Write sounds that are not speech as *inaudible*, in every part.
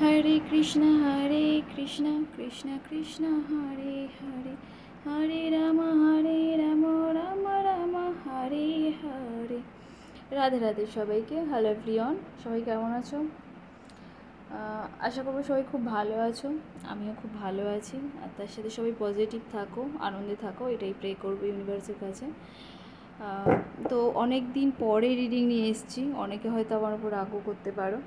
হরে কৃষ্ণ হরে কৃষ্ণ কৃষ্ণ কৃষ্ণ হরে হরে হরে রাম হরে রাম রাম রাম হরে হরে রাধে রাধে সবাইকে। হ্যালো প্রিয়ন সবাই কেমন আছো? আশা করব সবাই খুব ভালো আছো। আমিও খুব ভালো আছি। আর তার সাথে সবাই পজিটিভ থাকো, আনন্দে থাকো, এটাই প্রে করব ইউনিভার্সের কাছে। তো অনেক দিন পরে রিডিং নিয়ে এসেছি। অনেকে হয়তো আমার উপর রাগও করতে পারো।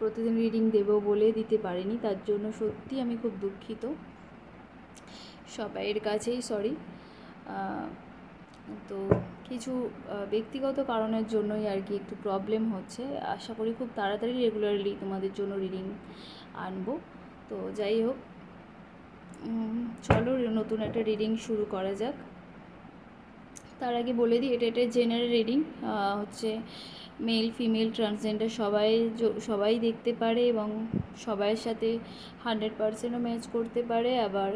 প্রতিদিন রিডিং দেবো বলে দিতে পারিনি, তার জন্য সত্যি আমি খুব দুঃখিত। সবাইয়ের কাছেই সরি তো কিছু ব্যক্তিগত কারণের জন্যই আর কি একটু প্রবলেম হচ্ছে। আশা করি খুব তাড়াতাড়ি রেগুলারলি তোমাদের জন্য রিডিং আনব। তো যাই হোক চলো নতুন একটা রিডিং শুরু করা যাক। তার আগে বলে দিই, এটা এটা জেনারেল রিডিং হচ্ছে মেল ফিমেল ট্রান্সজেন্ডার সবাই সবাই দেখতে পারে এবং সবাইয়ের সাথে হান্ড্রেড পার্সেন্টও ম্যাচ করতে পারে, আবার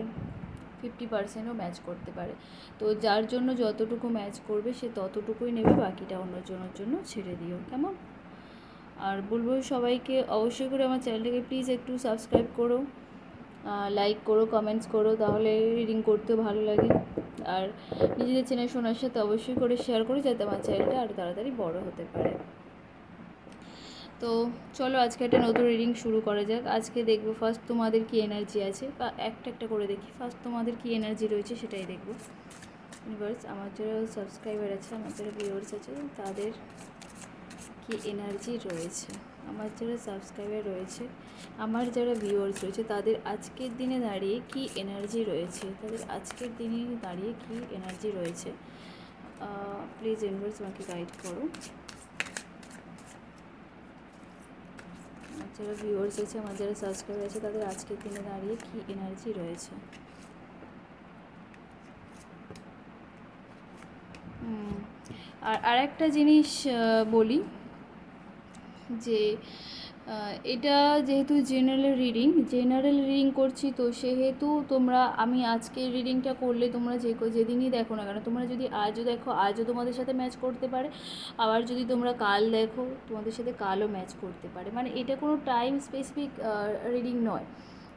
ফিফটি পার্সেন্টও ম্যাচ করতে পারে। তো যার জন্য যতটুকু ম্যাচ করবে, সে ততটুকুই নেবে, বাকিটা অন্যজনের জন্য ছেড়ে দিও, কেমন? আর বলব সবাইকে অবশ্যই করে আমার চ্যানেলটাকে প্লিজ একটু সাবস্ক্রাইব করো লাইক করো কমেন্টস করো, তাহলে রিডিং করতেও ভালো লাগে। আর নিজেদের চেনা শোনার সাথে অবশ্যই করে শেয়ার করো যাতে আমার চ্যানেলটা আরও তাড়াতাড়ি বড় হতে পারে। তো চলো আজকে একটা নতুন রিডিং শুরু করা যাক। আজকে দেখব ফার্স্ট তোমাদের কি এনার্জি আছে? বা একটা একটা করে দেখি। ফার্স্ট তোমাদের কি এনার্জি রয়েছে সেটাই দেখব। ইউনিভার্স আমার যারা সাবস্ক্রাইবার আছে, আমার যারা ভিউয়ার্স আছে, তাদের কি এনার্জি রয়েছে? আমার যারা সাবস্ক্রাইবার রয়েছে আমার যারা ভিউয়ার্স রয়েছে, তাদের আজকের দিনে দাঁড়িয়ে কি এনার্জি রয়েছে? তাদের আজকের দিনে দাঁড়িয়ে কি এনার্জি রয়েছে? প্লিজ ইউনিভার্স আমাকে গাইড করো। যারা ভিউয়ার্স আছে আমার যারা সাবস্ক্রাইবার আছে তাদের আজকের দিনে দাঁড়িয়ে কি এনার্জি রয়েছে? আর আরেকটা জিনিস বলি যে এটা যেহেতু জেনারেল রিডিং জেনারেল রিডিং করছি তো সেহেতু তোমরা, আমি আজকে রিডিংটা করলে তোমরা যে যেদিনই দেখো না কেন, তোমরা যদি আজও দেখো, আজও তোমাদের সাথে ম্যাচ করতে পারে, আবার যদি তোমরা কাল দেখো, তোমাদের সাথে কালও ম্যাচ করতে পারে। মানে এটা কোনো টাইম স্পেসিফিক রিডিং নয়।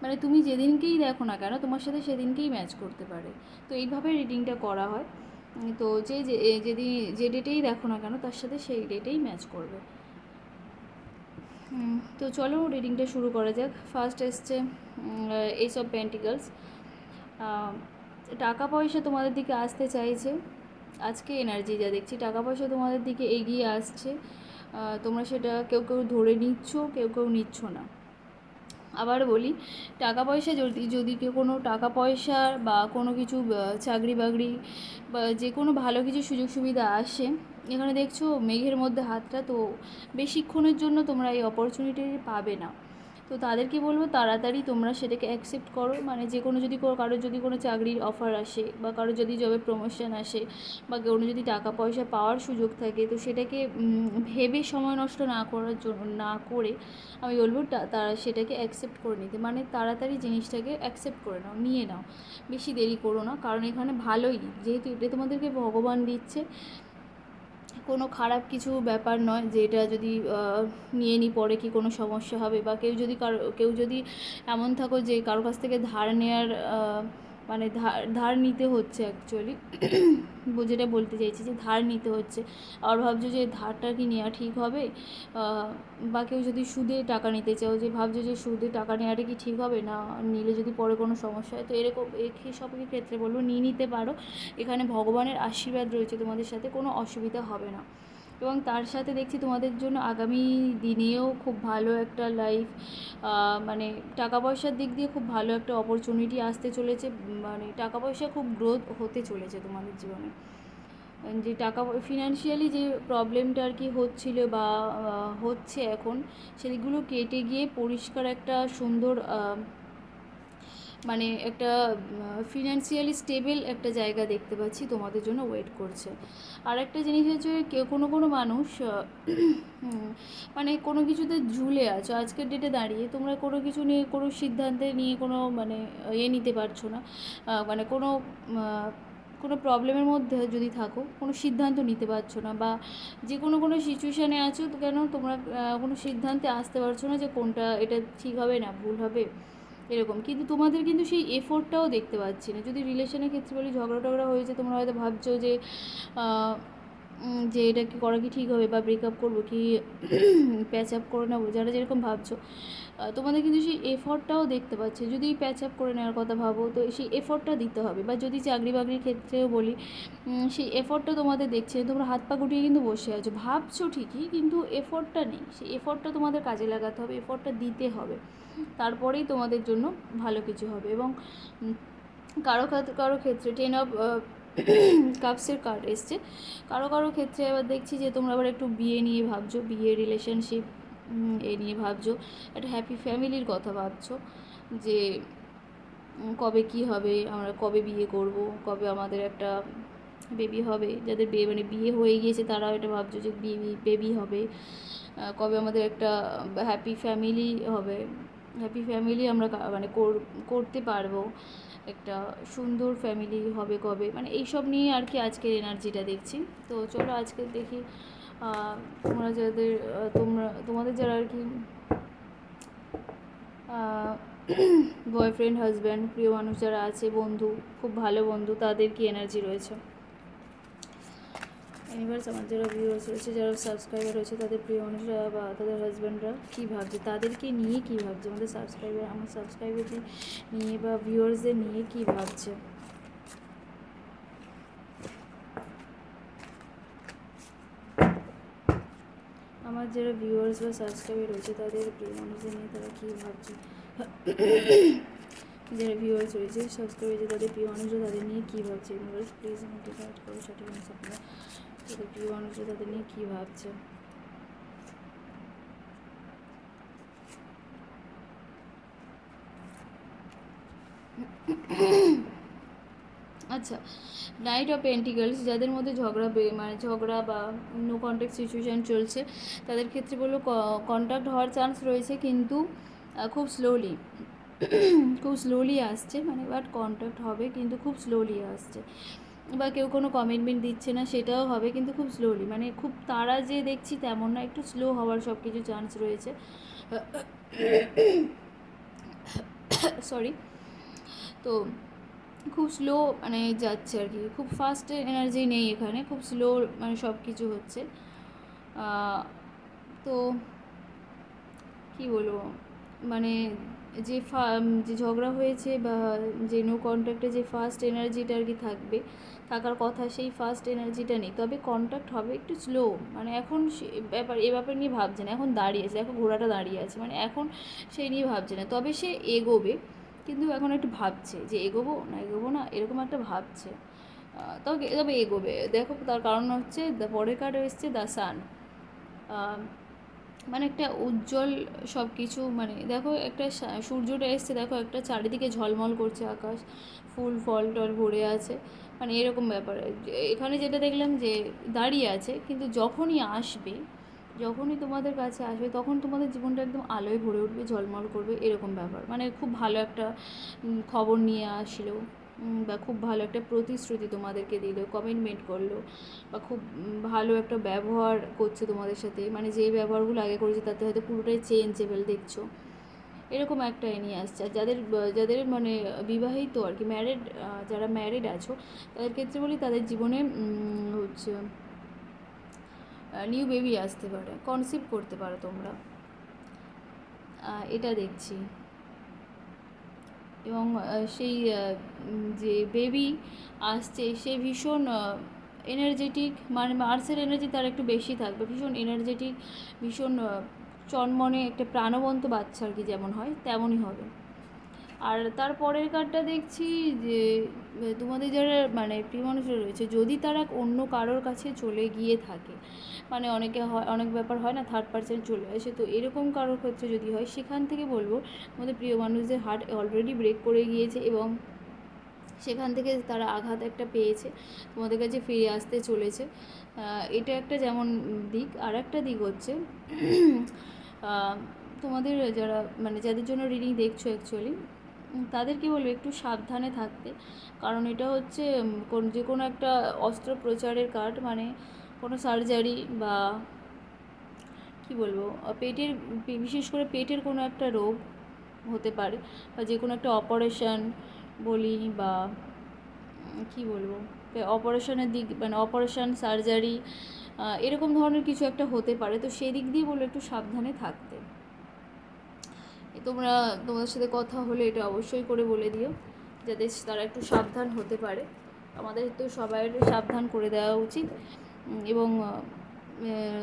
মানে তুমি যেদিনকেই দেখো না কেন, তোমার সাথে সেদিনকেই ম্যাচ করতে পারে। তো এইভাবে রিডিংটা করা হয়। তো যে যেদিন, যে ডেটেই দেখো না কেন, তার সাথে সেই ডেটেই ম্যাচ করবে। তো চলো রিডিংটা শুরু করা যাক। ফার্স্ট এসছে এইসব পেন্টিকলস টাকা পয়সা তোমাদের দিকে আসতে চাইছে। আজকে এনার্জি যা দেখছি, টাকা পয়সা তোমাদের দিকে এগিয়ে আসছে। তোমরা সেটা কেউ কেউ ধরে নিচ্ছ, কেউ কেউ নিচ্ছ না। আবার বলি, টাকা পয়সা যদি যদি কেউ কোনো টাকা পয়সা বা কোনো কিছু চাকরি বাকরি বা যে কোনো ভালো কিছু সুযোগ সুবিধা আসে এখানে দেখছ মেঘের মধ্যে হাতটা, তো বেশিক্ষণের জন্য তোমরা এই অপরচুনিটি পাবে না। তো তাদেরকে বলব তাড়াতাড়ি তোমরা সেটাকে অ্যাকসেপ্ট করো। মানে যে কোনো যদি কারোর যদি কোনো চাকরির অফার আসে বা কারোর যদি জবের প্রমোশন আসে বা কোনো যদি টাকা পয়সা পাওয়ার সুযোগ থাকে, তো সেটাকে ভেবে সময় নষ্ট না করার জন্য, না করে আমি বলব তারা সেটাকে অ্যাকসেপ্ট করে নিতে। মানে তাড়াতাড়ি জিনিসটাকে অ্যাকসেপ্ট করে নাও, নিয়ে নাও। বেশি দেরি করো না, কারণ এখানে ভালোই। যেহেতু এটা তোমাদেরকে ভগবান দিচ্ছে কোনো খারাপ কিছু ব্যাপার নয় যে এটা যদি নিয়ে নিই পরে কি কোনো সমস্যা হবে বা কেউ যদি কারও, কেউ যদি এমন থাকো যে কারও কাছ থেকে ধার নেওয়ার মানে ধার ধার নিতে হচ্ছে অ্যাকচুয়ালি যেটা বলতে চাইছি যে ধার নিতে হচ্ছে। আর ভাবছ যে ধারটা কি নেওয়া ঠিক হবে? বা কেউ যদি সুদে টাকা নিতে চাও, যে ভাবছ যে সুদে টাকা নেওয়াটা কি ঠিক হবে? না, নিলে যদি পরে কোনো সমস্যা হয়, তো এরকম সবের ক্ষেত্রে বলব, নিয়ে নিতে পারো। এখানে ভগবানের আশীর্বাদ রয়েছে তোমাদের সাথে, কোনো অসুবিধা হবে না। এবং তার সাথে দেখছি তোমাদের জন্য আগামী দিনেও খুব ভালো একটা লাইফ মানে টাকা পয়সার দিক দিয়ে খুব ভালো একটা অপরচুনিটি আসতে চলেছে মানে টাকা পয়সা খুব গ্রোথ হতে চলেছে তোমাদের জীবনে। যে টাকা ফিনান্সিয়ালি যে প্রবলেমটা আর কি হচ্ছিল বা হচ্ছে এখন, সেগুলো কেটে গিয়ে পরিষ্কার একটা সুন্দর মানে একটা ফিনান্সিয়ালি স্টেবল একটা জায়গা দেখতে পাচ্ছি, তোমাদের জন্য ওয়েট করছে। আর একটা জিনিস হচ্ছে, কেউ, কোনো কোনো মানুষ মানে কোনো কিছুতে ঝুলে আছো, আজকের ডেটে দাঁড়িয়ে তোমরা কোনো কিছু নিয়ে, কোনো সিদ্ধান্তে নিয়ে, কোনো মানে ইয়ে নিতে পারছ না। মানে কোনো কোনো প্রবলেমের মধ্যে যদি থাকো, কোনো সিদ্ধান্ত নিতে পারছ না বা যে কোনো কোনো সিচুয়েশানে আছো কেন তোমরা কোনো সিদ্ধান্তে আসতে পারছ না যে কোনটা, এটা ঠিক হবে না, ভুল হবে? এরকম। কিন্তু তোমাদের কিন্তু সেই এফোর্টটাও দেখতে পাচ্ছি না। যদি রিলেশনের ক্ষেত্রে বলি ঝগড়া টগড়া হয়েছে তোমরা হয়তো ভাবছ যে যে এটা কি করা কি ঠিক হবে বা ব্রেকআপ করব কি *clears throat* প্যাচ আপ করে নেব, যারা যেরকম ভাবছ। তোমাদের কিন্তু সেই এফর্টটাও দেখতে পাচ্ছে। যদি প্যাচ আপ করে নেওয়ার কথা ভাবো, তো সেই এফর্টটা দিতে হবে। বা যদি চাকরি বাকরির ক্ষেত্রেও বলি সেই এফর্টটা তোমাদের দেখছে, তোমরা হাত পা গুটিয়ে কিন্তু বসে আছো। ভাবছ ঠিকই, কিন্তু এফর্টটা নেই। সেই এফর্টটা তোমাদের কাজে লাগাতে হবে এফর্টটা দিতে হবে। তারপরেই তোমাদের জন্য ভালো কিছু হবে। এবং কারও কারও ক্ষেত্রে টেন অফ কাপসের কার্ড এসছে। কারও কারও ক্ষেত্রে এবার দেখছি যে তোমরা আবার একটু বিয়ে নিয়ে ভাবছ, বিয়ে রিলেশনশিপ এ নিয়ে ভাবছ। একটা হ্যাপি ফ্যামিলির কথা ভাবছ যে কবে কি হবে, আমরা কবে বিয়ে করব, কবে আমাদের একটা বেবি হবে। যাদের বিয়ে মানে বিয়ে হয়ে গিয়েছে তারাও এটা ভাবছ যে বেবি বেবি হবে। কবে আমাদের একটা হ্যাপি ফ্যামিলি হবে। হ্যাপি ফ্যামিলি আমরা মানে করতে পারব। একটা সুন্দর ফ্যামিলি হবে কবে? মানে এইসব নিয়ে আর কি আজকের এনার্জিটা দেখছি। তো চলো আজকে দেখি তোমরা যাদের তোমরা, তোমাদের যারা আর কি বয়ফ্রেন্ড হাজব্যান্ড *clears throat* প্রিয় মানুষ যারা আছে, বন্ধু, খুব ভালো বন্ধু, তাদের কি এনার্জি রয়েছে? ইউনিভার্স আমার যারা ভিউয়ার্স রয়েছে, যারা সাবস্ক্রাইবার রয়েছে, তাদের প্রিয় মানুষরা বা তাদের হাজব্যান্ডরা কী ভাবছে? তাদেরকে নিয়ে কী ভাবছে? আমাদের সাবস্ক্রাইবার আমার সাবস্ক্রাইবারদের নিয়ে বা ভিউয়ার্সদের নিয়ে কী ভাবছে? আমার যারা ভিউয়ার্স বা সাবস্ক্রাইবার রয়েছে, তাদের প্রিয় মানুষদের নিয়ে তারা কী ভাবছে? যারা ভিউয়ার্স রয়েছে সাবস্ক্রাইব রয়েছে, তাদের প্রিয় মানুষরা তাদের নিয়ে কী ভাবছে? ইউনিভার্স প্লিজ আমাকে গাইড করো, সঠিক দাও তাদের তাদের নিয়ে কী ভাবছে? আচ্ছা নাইট অফ পেন্টিকালস যাদের মধ্যে ঝগড়া মানে ঝগড়া বা নো কন্ট্যাক্ট সিচুয়েশান চলছে, তাদের ক্ষেত্রে বলব কন্ট্যাক্ট হওয়ার চান্স রয়েছে কিন্তু খুব স্লোলি খুব স্লোলি আসছে মানে বাট কন্ট্যাক্ট হবে কিন্তু খুব স্লোলি আসছে। বা কেউ কোনো কমিটমেন্ট দিচ্ছে না, সেটাও হবে কিন্তু খুব স্লোলি মানে খুব তারা যে দেখছি তেমন না, একটু স্লো হওয়ার সব কিছু চান্স রয়েছে। সরি তো খুব স্লো মানে যাচ্ছে আর কি। খুব ফাস্ট এনার্জি নেই এখানে, খুব স্লো মানে সব কিছু হচ্ছে তো কী বলব? মানে যে ফা- যে ঝগড়া হয়েছে বা যে নো কন্ট্যাক্টে যে ফার্স্ট এনার্জিটা আর কি থাকবে, থাকার কথা সেই ফার্স্ট এনার্জিটা নেই। তবে কন্ট্যাক্ট হবে একটু স্লো মানে এখন ব্যাপার, এ ব্যাপার নিয়ে ভাবছে না। এখন দাঁড়িয়ে আছে এখন ঘোড়াটা দাঁড়িয়ে আছে মানে এখন সেই নিয়ে ভাবছে না। তবে সে এগোবে, কিন্তু এখন একটু ভাবছে যে এগোবো না এগোবো না, এরকম একটা ভাবছে। তবে তবে এগোবে। দেখো তার কারণ হচ্ছে দ্য পরের কার্ড এসছে দ্য সান মানে একটা উজ্জ্বল সব কিছু মানে দেখো একটা সূর্যটা এসছে, দেখো একটা চারিদিকে ঝলমল করছে আকাশ, ফুল, ফল টল ভরে আছে মানে এরকম ব্যাপার। এখানে যেটা দেখলাম যে দাঁড়িয়ে আছে, কিন্তু যখনই আসবে, যখনই তোমাদের কাছে আসবে, তখন তোমাদের জীবনটা একদম আলোয় ভরে উঠবে, ঝলমল করবে, এরকম ব্যাপার। মানে খুব ভালো একটা খবর নিয়ে আসলো। বা খুব ভালো একটা প্রতিশ্রুতি তোমাদেরকে দিল কমিটমেন্ট করল, বা খুব ভালো একটা ব্যবহার করছে তোমাদের সাথে। মানে যে ব্যবহারগুলো আগে করেছে তাতে হয়তো পুরোটাই চেঞ্জেবল দেখছ। এরকম একটা এ নিয়ে আসছে। আর যাদের যাদের মানে বিবাহিত আর কি ম্যারিড যারা ম্যারিড আছো, তাদের ক্ষেত্রে বলি তাদের জীবনে হচ্ছে নিউ বেবি আসতে পারে কনসিভ করতে পারো তোমরা। এটা দেখছি। এবং সেই যে বেবি আসছে, সে ভীষণ এনার্জেটিক মানে মার্সের এনার্জি তার একটু বেশি থাকবে। ভীষণ এনার্জেটিক ভীষণ চনমনে একটা প্রাণবন্ত বাচ্চা আর কি যেমন হয়, তেমনই হবে। আর তার পরের কার্ডটা দেখছি যে তোমাদের যারা মানে প্রিয় মানুষরা রয়েছে, যদি তারা অন্য কারোর কাছে চলে গিয়ে থাকে মানে অনেকে হয়, অনেক ব্যাপার হয় না থার্ড পার্সন চলে আসে, তো এরকম কারোর ক্ষেত্রে যদি হয়, সেখান থেকে বলব, আমাদের প্রিয় মানুষদের হার্ট অলরেডি ব্রেক করে গিয়েছে এবং সেখান থেকে তারা আঘাত একটা পেয়েছে, তোমাদের কাছে ফিরে আসতে চলেছে। এটা একটা যেমন দিক আর একটা দিক হচ্ছে *clears throat* তোমাদের যারা মানে যাদের জন্য রিডিং দেখছ অ্যাকচুয়ালি তাদেরকে বলব একটু সাবধানে থাকতে। কারণ এটা হচ্ছে যে কোনো একটা অস্ত্রোপচারের কার্ড মানে কোনো সার্জারি বা কি বলব পেটের বিশেষ করে পেটের কোনো একটা রোগ হতে পারে বা যে কোনো একটা অপারেশান বলি বা কি বলব অপারেশনের দিক মানে অপারেশান সার্জারি এরকম ধরনের কিছু একটা হতে পারে। তো সেই দিক দিয়ে বলব একটু সাবধানে থাকতে। তোমরা, তোমাদের সাথে কথা হলে এটা অবশ্যই করে বলে দিও, যাতে তারা একটু সাবধান হতে পারে। আমাদের তো সবাই সাবধান করে দেওয়া উচিত। এবং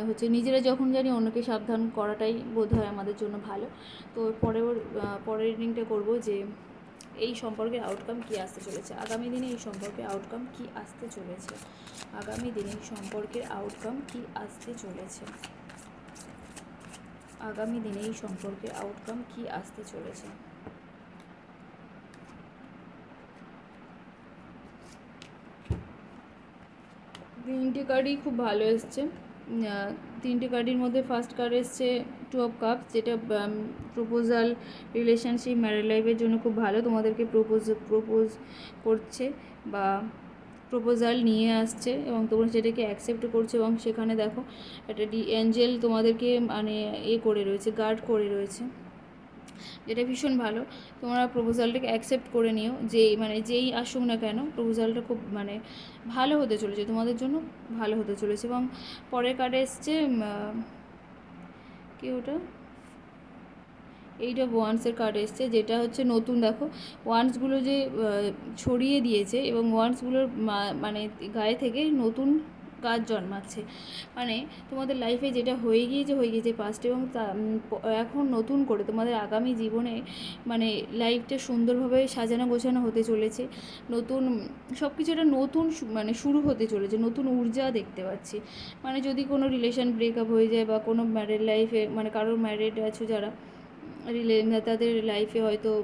হচ্ছে নিজেরা যখন জানি অন্যকে সাবধান করাটাই বোধ হয় আমাদের জন্য ভালো। তো পরের পরের রিডিংটা করব যে, এই সম্পর্কের আউটকাম কী আসতে চলেছে? আগামী দিনে এই সম্পর্কের আউটকাম কী আসতে চলেছে? আগামী দিনে এই সম্পর্কের আউটকাম কী আসতে চলেছে? আগামী দিনে এই সম্পর্কের আউটকাম কী আসতে চলেছে? তিনটে কার্ডই খুব ভালো এসছে। তিনটে কার্ডের মধ্যে ফার্স্ট কার্ড এসছে টু অফ কাপ যেটা প্রপোজাল রিলেশনশিপ ম্যারেড লাইফের জন্য খুব ভালো। তোমাদেরকে প্রপোজ প্রপোজ করছে বা প্রপোজাল নিয়ে আসছে এবং তোমরা সেটাকে অ্যাকসেপ্ট করছ এবং সেখানে দেখো একটা ডি অ্যাঞ্জেল তোমাদেরকে মানে এ করে রয়েছে গার্ড করে রয়েছে। যেটা ভীষণ ভালো। তোমরা প্রপোজালটাকে অ্যাকসেপ্ট করে নিও। যে মানে যেই আসুক না কেন প্রপোজালটা খুব মানে ভালো হতে চলেছে, তোমাদের জন্য ভালো হতে চলেছে। এবং পরের কার্ডে এসছে কি ওটা? এইটা ওয়ান্সের কার্ড এসছে, যেটা হচ্ছে নতুন, দেখো। ওয়ান্সগুলো যে ছড়িয়ে দিয়েছে এবং ওয়ান্সগুলোর মানে গায়ে থেকে নতুন গাছ জন্মাচ্ছে। মানে তোমাদের লাইফে যেটা হয়ে গিয়েছে হয়ে গিয়েছে পাস্ট এবং এখন নতুন করে তোমাদের আগামী জীবনে মানে লাইফটা সুন্দরভাবে সাজানো গোছানো হতে চলেছে। নতুন সব কিছু একটা নতুন মানে শুরু হতে চলেছে, নতুন ঊর্জা দেখতে পাচ্ছি। মানে যদি কোনো রিলেশন ব্রেকআপ হয়ে যায় বা কোনো ম্যারেড লাইফে মানে কারোর ম্যারেড আছে যারা রিলে তাদের লাইফে হয়তো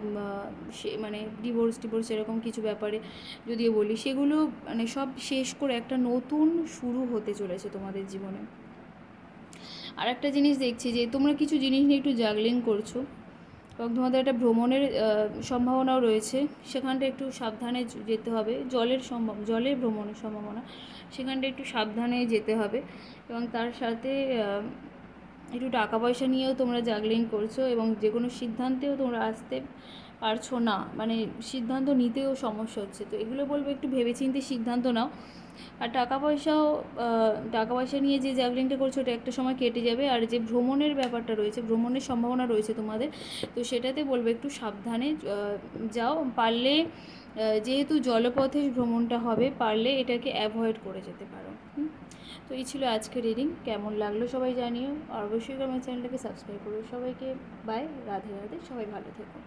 সে মানে ডিভোর্স টিভোর্স এরকম কিছু ব্যাপারে যদিও বলি, সেগুলো মানে সব শেষ করে একটা নতুন শুরু হতে চলেছে তোমাদের জীবনে। আর একটা জিনিস দেখছি যে, তোমরা কিছু জিনিস নিয়ে একটু জাগলিং করছ। এবং তোমাদের একটা ভ্রমণের সম্ভাবনাও রয়েছে। সেখানটা একটু সাবধানে যেতে হবে। জলের সম্ভব জলের ভ্রমণের সম্ভাবনা। সেখানটা একটু সাবধানে যেতে হবে। এবং তার সাথে একটু টাকা পয়সা নিয়েও তোমরা জাগলিং করছ এবং যে কোনো সিদ্ধান্তেও তোমরা আসতে পারছ না। মানে সিদ্ধান্ত নিতেও সমস্যা হচ্ছে। তো এগুলো বলব একটু ভেবেচিন্তে সিদ্ধান্ত নাও। আর টাকা পয়সাও টাকা পয়সা নিয়ে যে জাগলিংটা করছ ওটা একটা সময় কেটে যাবে। আর যে ভ্রমণের ব্যাপারটা রয়েছে, ভ্রমণের সম্ভাবনা রয়েছে তোমাদের, তো সেটাতে বলব একটু সাবধানে যাও। পারলে যেহেতু জলপথে ভ্রমণটা হবে, পারলে এটাকে অ্যাভয়েড করে যেতে পারো। তো এই ছিল আজকের রিডিং। কেমন লাগল সবাই জানিও। আর অবশ্যই আমার চ্যানেলটাকে সাবস্ক্রাইব করো সবাইকে। বাই, রাধে রাধে। সবাই ভালো থেকো।